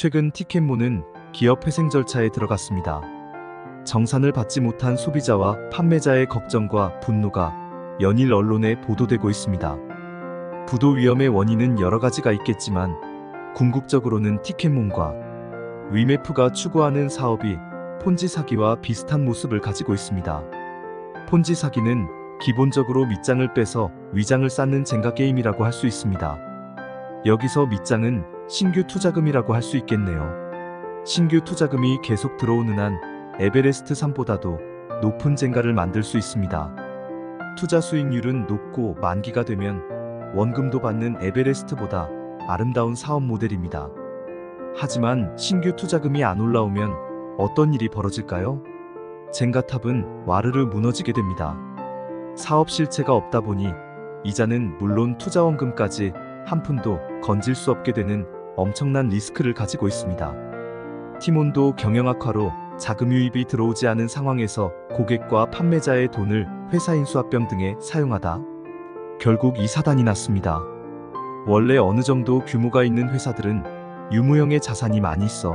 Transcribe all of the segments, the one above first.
최근 티켓모는 기업 회생 절차에 들어갔습니다. 정산을 받지 못한 소비자와 판매자의 걱정과 분노가 연일 언론에 보도되고 있습니다. 부도 위험의 원인은 여러 가지가 있겠지만 궁극적으로는 티켓몬과 위메프가 추구하는 사업이 폰지 사기와 비슷한 모습을 가지고 있습니다. 폰지 사기는 기본적으로 밑장을 빼서 위장을 쌓는 젠가 게임이라고 할 수 있습니다. 여기서 밑장은 신규 투자금이라고 할 수 있겠네요. 신규 투자금이 계속 들어오는 한 에베레스트 3보다도 높은 젠가를 만들 수 있습니다. 투자 수익률은 높고 만기가 되면 원금도 받는 에베레스트보다 아름다운 사업 모델입니다. 하지만 신규 투자금이 안 올라오면 어떤 일이 벌어질까요? 젠가탑은 와르르 무너지게 됩니다. 사업 실체가 없다 보니 이자는 물론 투자원금까지 한 푼도 건질 수 없게 되는 엄청난 리스크를 가지고 있습니다. 티몬도 경영 악화로 자금 유입이 들어오지 않은 상황에서 고객과 판매자의 돈을 회사 인수합병 등에 사용하다 결국 이 사단이 났습니다. 원래 어느 정도 규모가 있는 회사들은 유무형의 자산이 많이 있어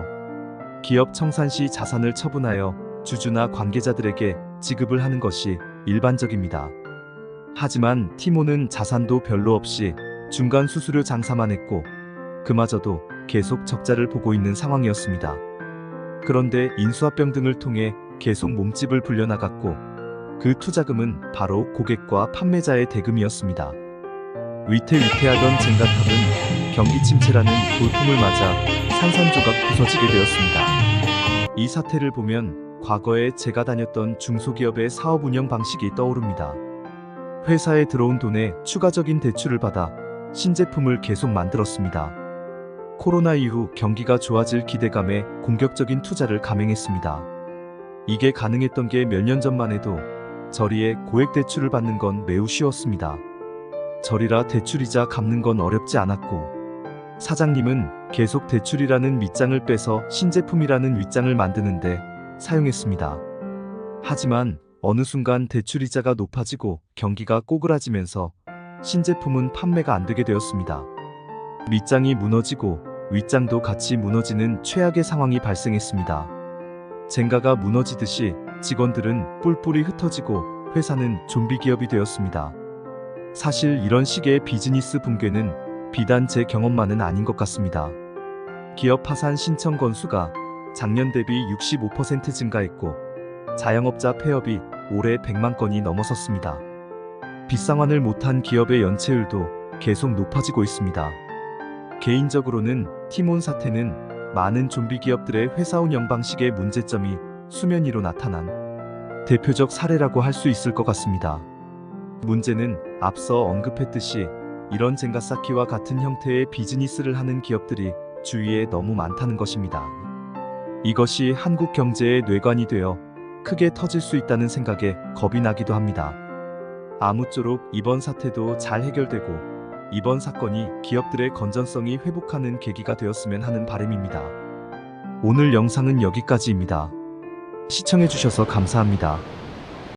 기업 청산 시 자산을 처분하여 주주나 관계자들에게 지급을 하는 것이 일반적입니다. 하지만 티모는 자산도 별로 없이 중간 수수료 장사만 했고 그마저도 계속 적자를 보고 있는 상황이었습니다. 그런데 인수합병 등을 통해 계속 몸집을 불려나갔고 그 투자금은 바로 고객과 판매자의 대금이었습니다. 위태위태하던 젠가탑은 경기 침체라는 돌풍을 맞아 산산조각 부서지게 되었습니다. 이 사태를 보면 과거에 제가 다녔던 중소기업의 사업 운영 방식이 떠오릅니다. 회사에 들어온 돈에 추가적인 대출을 받아 신제품을 계속 만들었습니다. 코로나 이후 경기가 좋아질 기대감에 공격적인 투자를 감행했습니다. 이게 가능했던 게 몇 년 전만 해도 저리에 고액 대출을 받는 건 매우 쉬웠습니다. 저리라 대출이자 갚는 건 어렵지 않았고 사장님은 계속 대출이라는 밑장을 빼서 신제품이라는 윗장을 만드는데 사용했습니다. 하지만 어느 순간 대출이자가 높아지고 경기가 꼬그라지면서 신제품은 판매가 안 되게 되었습니다. 밑장이 무너지고 윗장도 같이 무너지는 최악의 상황이 발생했습니다. 젠가가 무너지듯이 직원들은 뿔뿔이 흩어지고 회사는 좀비 기업이 되었습니다. 사실 이런 식의 비즈니스 붕괴는 비단 제 경험만은 아닌 것 같습니다. 기업 파산 신청 건수가 작년 대비 65% 증가했고 자영업자 폐업이 올해 100만 건이 넘어섰습니다. 빗상환을 못한 기업의 연체율도 계속 높아지고 있습니다. 개인적으로는 티몬 사태는 많은 좀비 기업들의 회사 운 영 방식의 문제점이 수면 위로 나타난 대표적 사례라고 할 수 있을 것 같습니다. 문제는 앞서 언급했듯이 이런 젠가 쌓기와 같은 형태의 비즈니스를 하는 기업들이 주위에 너무 많다는 것입니다. 이것이 한국 경제의 뇌관이 되어 크게 터질 수 있다는 생각에 겁이 나기도 합니다. 아무쪼록 이번 사태도 잘 해결되고 이번 사건이 기업들의 건전성이 회복하는 계기가 되었으면 하는 바람입니다. 오늘 영상은 여기까지입니다. 시청해주셔서 감사합니다.